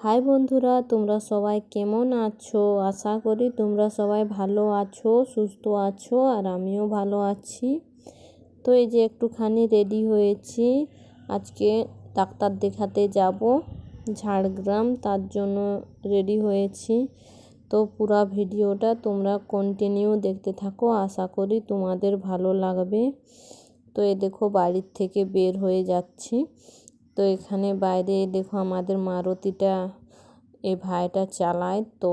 High বন্ধুরা, তোমরা সবাই কেমন আছো? আশা করি তোমরা সবাই ভালো আছো, সুস্থ আছো, আর আমিও ভালো আছি। তো এই যে একটুখানি রেডি হয়েছি। আজকে ডাক্তার দেখাতে যাব, ঝাড়গ্রাম, তার জন্য রেডি হয়েছি। তো পুরা ভিডিওটা তোমরা কন্টিনিউ দেখতে থাকো, আশা করি তোমাদের ভালো লাগবে। তো এ দেখো, বাড়ির থেকে বের হয়ে যাচ্ছি। তো এখানে বাইরে দেখো আমাদের মারুতিটা এই ভাইটা চালায় তো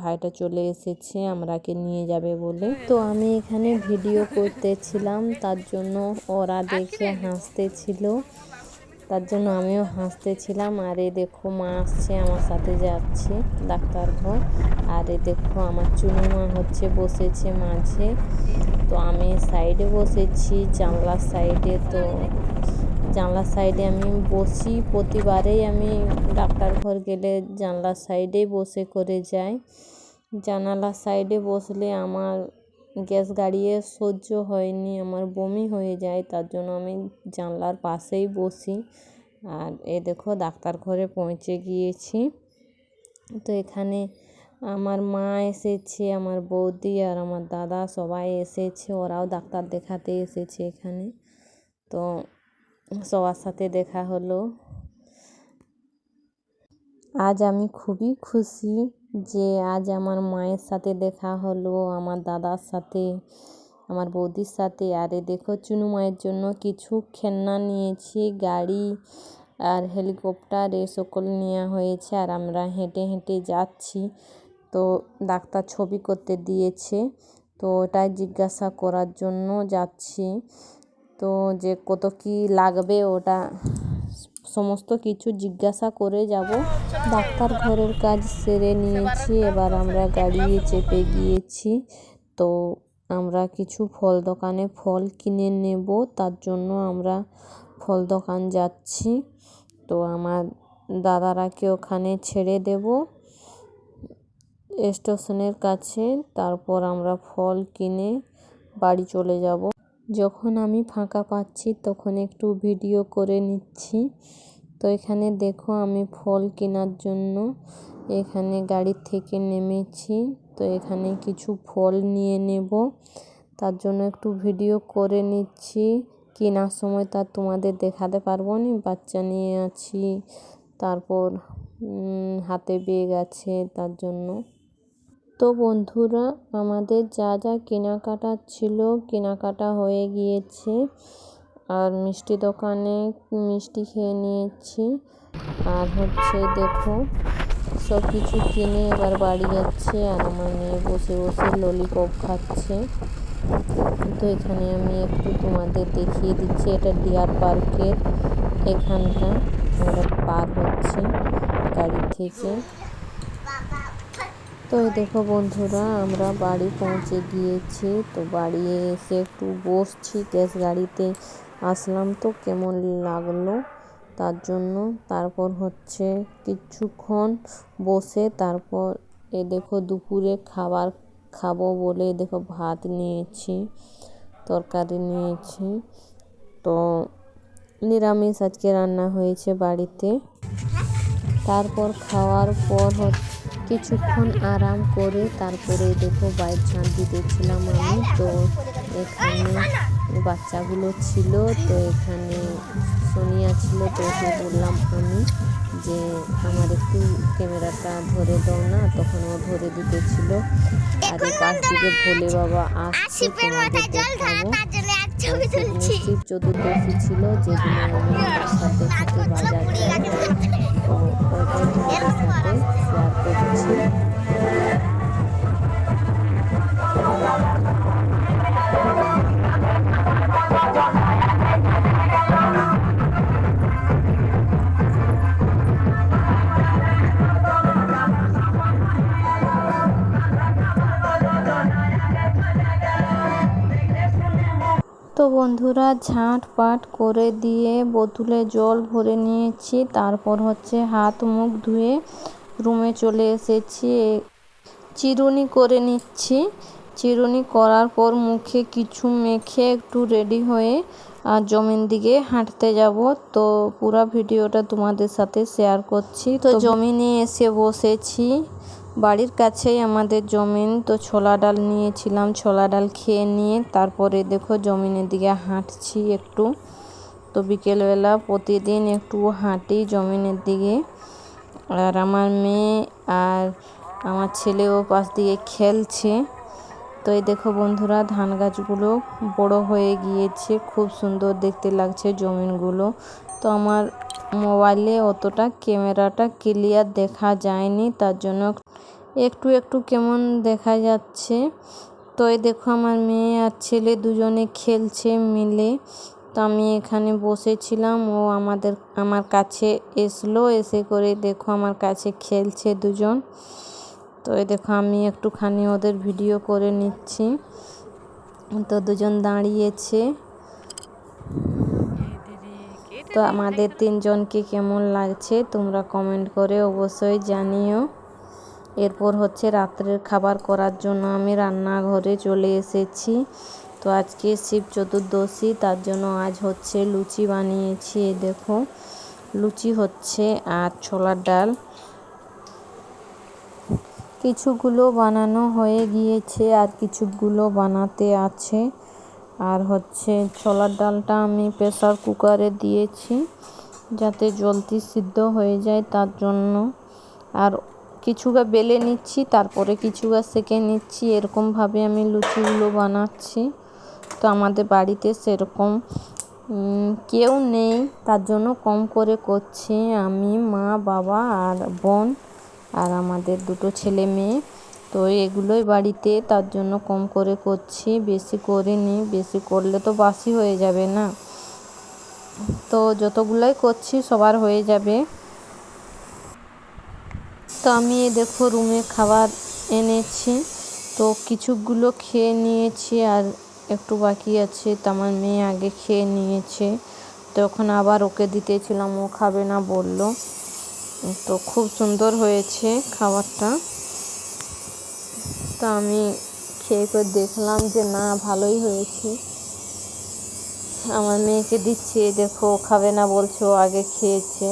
ভাইটা চলে এসেছে, আমরাকে নিয়ে যাবে বলে। তো আমি এখানে ভিডিও করতেছিলাম, তার জন্য ওরা দেখে হাসতেছিল। তার জন্য আমিও হাসতেছিলাম, আর এ দেখো মা আসছে, আমার সাথে যাচ্ছে ডাক্তার ঘর। আর এ দেখো আমার চুনু মা হচ্ছে বসেছে মাঝে। তো আমি সাইডে বসেছি, জানলার সাইডে তো জানলার সাইডে আমি বসি। প্রতিবারেই আমি ডাক্তার ঘর গেলে জানলার সাইডেই বসে করে যাই। জানালার সাইডে বসলে আমার গ্যাস গাড়িয়ে সহ্য হয়নি, আমার বমি হয়ে যায়, তার জন্য আমি জানলার পাশেই বসি। আর এ দেখো, ডাক্তার ঘরে পৌঁছে গিয়েছি। তো এখানে আমার মা এসেছে, আমার বৌদি আর আমার দাদা সবাই এসেছে, ওরাও ডাক্তার দেখাতে এসেছে এখানে। তো সবার সাথে দেখা হলো। আজ আমি খুবই খুশি যে আজ আমার মায়ের সাথে দেখা হলো, আমার দাদার সাথে, আমার বৌদির সাথে। আরে দেখো, চুনু মায়ের জন্য কিছু খেলনা নিয়েছি, গাড়ি আর হেলিকপ্টার, এ সকল নেওয়া হয়েছে। আর আমরা হেঁটে হেঁটে যাচ্ছি। তো ডাক্তার ছবি করতে দিয়েছে। তো ওটাই জিজ্ঞাসা করার জন্য যাচ্ছি। তো যে কত কি লাগবে ওটা সমস্ত কিছু জিজ্ঞাসা করে যাব। ডাক্তার ঘরের কাজ সেরে নিয়েছি, এবার আমরা গাড়িয়ে চেপে গিয়েছি। তো আমরা কিছু ফল দোকানে ফল কিনে নেব, তার জন্য আমরা ফল দোকান যাচ্ছি। তো আমার দাদারাকে ওখানে ছেড়ে দেব স্টেশনের কাছে, তারপর আমরা ফল কিনে বাড়ি চলে যাব। যখন আমি ফাঁকা পাচ্ছি, তখন একটু ভিডিও করে নিচ্ছি। তো এখানে দেখো, আমি ফল কেনার জন্য এখানে গাড়ির থেকে নেমেছি। তো এখানে কিছু ফল নিয়ে নেব। তার জন্য একটু ভিডিও করে নিচ্ছি। কেনার সময় তার তোমাদের দেখাতে পারব নি। বাচ্চা নিয়ে আছি, তারপর হাতে বেগ আছে তার জন্য। তো বন্ধুরা, আমাদের যা যা কেনাকাটা ছিল, কেনাকাটা হয়ে গিয়েছে। আর মিষ্টি দোকানে মিষ্টি খেয়ে নিয়েছি। আর হচ্ছে দেখো সব কিছু কিনে এবার বাড়ি যাচ্ছে। আর আমার মেয়ে বসে বসে ললিপপ খাচ্ছে। তো এখানে আমি একটু তোমাদের দেখিয়ে দিচ্ছি, এটা ডিয়ার পার্কের এখানটা। আমরা পার হচ্ছে গাড়ি থেকে। তো দেখো বন্ধুরা, আমরা বাড়ি পৌঁছে গিয়েছি। তো বাড়ি এসে একটু বসছি, গ্যাস গাড়িতে আসলাম তো কেমন লাগল? তার জন্য তারপর হচ্ছে কিছুক্ষণ বসে তারপর এ দেখো দুপুরে খাবার খাব বলে দেখো ভাত নিয়েছি, তরকারি নিয়েছি। তো নিরামিষ আজকে রান্না হয়েছে বাড়িতে। তারপর খাওয়ার পর কিছুক্ষণ আরাম করে তারপরে দেখো বাইক ঝাঁট দিতেছিলাম আমি। তো এখানে বাচ্চাগুলো ছিল তো এখানে সোনিয়া ছিল তো ওকে বললাম আমি যে আমার একটু ক্যামেরাটা ধরে দাও না। তখন ও ধরে দিতেছিল। আর পাশ দিকে ভোলে বাবা আসছে তোমাদের দেখাবো। শিব চতুর্দশী ছিল যেদিন আমি সাথে বাজার যাই। তো বন্ধুরা, ঝাঁট পাট করে দিয়ে বোতলে জল ভরে নিয়েছি। তারপর হচ্ছে হাত মুখ ধুয়ে রুমে চলে এসেছি। চিরুনি করে নিচ্ছি। চিরুনি করার পর মুখে কিছু মেখে একটু রেডি হয়ে আর জমিন দিকে হাঁটতে যাব। তো পুরো ভিডিওটা তোমাদের সাথে শেয়ার করছি। তো জমিনে এসে বসেছি। বাড়ির কাছেই আমাদের জমিন। তো ছোলা ডাল নিয়েছিলাম। ছোলা ডাল খেয়ে নিয়ে তারপরে দেখো জমিনের দিকে হাঁটছি একটু। তো বিকেলবেলা প্রতিদিন একটু হাঁটি জমিনের দিকে। আর আমার মেয়ে আর আমার ছেলেও পাশ দিয়ে খেলছে। তো এই দেখো বন্ধুরা, ধান গাছগুলো বড় হয়ে গিয়েছে, খুব সুন্দর দেখতে লাগছে জমিনগুলো। তো আমার মোবাইলে অতটা ক্যামেরাটা ক্লিয়ার দেখা যায়নি, তার জন্য একটু একটু কেমন দেখা যাচ্ছে। তো এই দেখো আমার মেয়ে আর ছেলে দুজনে খেলছে মিলে। তো আমি এখানে বসেছিলাম। ও আমাদের, আমার কাছে এসলো, এসে করে দেখো আমার কাছে খেলছে দুজন। তো এই দেখো আমি একটুখানি ওদের ভিডিও করে নিচ্ছি। তো দুজন দাঁড়িয়েছে। তো আমাদের তিনজনকে কেমন লাগছে তোমরা কমেন্ট করে অবশ্যই জানিও। এরপর হচ্ছে রাত্রের খাবার করার জন্য আমি রান্নাঘরে চলে এসেছি। তো আজকে শিব চতুর্দশী, তার জন্য আজ হচ্ছে লুচি বানিয়েছি দেখো। লুচি হচ্ছে আর ছোলার ডাল। কিছুগুলো বানানো হয়ে গিয়েছে আর কিছুগুলো বানাতে আছে। আর হচ্ছে ছোলার ডালটা আমি প্রেসার কুকারে দিয়েছি যাতে জলদি সিদ্ধ হয়ে যায় তার জন্য। আর কিছুটা বেলে নিচ্ছি, তারপরে কিছুটা সেঁকে নিচ্ছি। এরকমভাবে আমি লুচিগুলো বানাচ্ছি। তো আমাদের বাড়িতে সেরকম কেউ নেই। তার জন্য কম করে করছি আমি, মা, বাবা আর বোন আর আমাদের দুটো ছেলে মেয়ে। তো এগুলোই বাড়িতে, তার জন্য কম করে করছি। বেশি করিনি বেশি করলে তো বাসি হয়ে যাবে না। তো যতগুলোই করছি, সবার হয়ে যাবে। তো আমি দেখো রুমে খাবার এনেছি। তো কিছুগুলো খেয়ে নিয়েছি আর একটু বাকি আছে, তো আমার মেয়ে আগে খেয়ে নিয়েছে। তখন আবার ওকে দিতেছিলাম, ও খাবে না বলল। তো খুব সুন্দর হয়েছে খাবারটা। তো আমি খেয়ে করে দেখলাম যে, না, ভালোই হয়েছে। আমার মেয়েকে দিচ্ছে, দেখো খাবে না বলছো আগে খেয়েছে।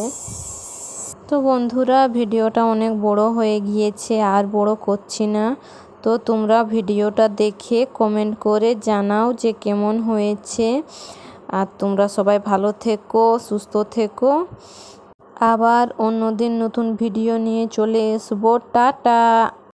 তো বন্ধুরা, ভিডিওটা অনেক বড় হয়ে গিয়েছে, আর বড় করছি না। তো তোমরা ভিডিওটা দেখে কমেন্ট করে জানাও যে কেমন হয়েছে। আর তোমরা সবাই ভালো থেকো, সুস্থ থেকো। আবার অন্যদিন নতুন ভিডিও নিয়ে চলে আসব টাটা!